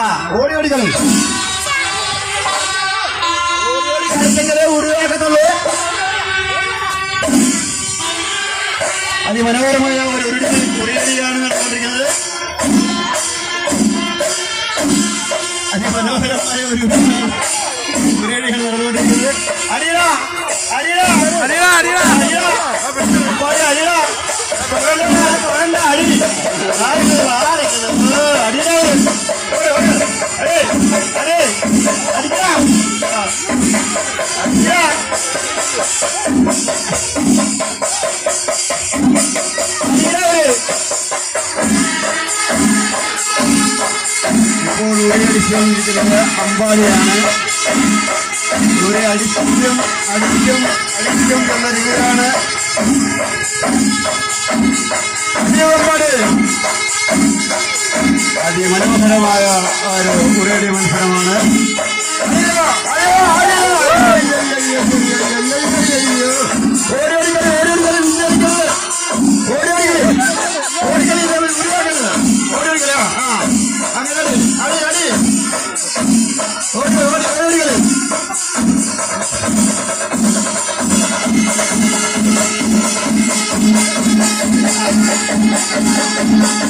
ആ ഓടി ഓടി കളി. കളിച്ചെങ്കിലേ ഉരുവാക്കത്തുള്ളൂ അതിമനോഹരമായ ഒരു ഉരുടി ഉരുടിയാണ് നടന്നുകൊണ്ടിരിക്കുന്നത്. അതിമനോഹരമായ ഒരു ഉരുളിയാണ് നടന്നുകൊണ്ടിരിക്കുന്നത്. അടിയട. ഇപ്പോൾ ഇവിടെ അടിച്ചുകൊണ്ടിരിക്കുന്നത് അമ്പാടിയാണ് ഇവിടെ അടിക്കും അടിക്കും അടിക്കും എന്ന രീതിയിലാണ് അതിമനോഹരമായ ഒരു ഉരേടി മത്സരമാണ് Thank you.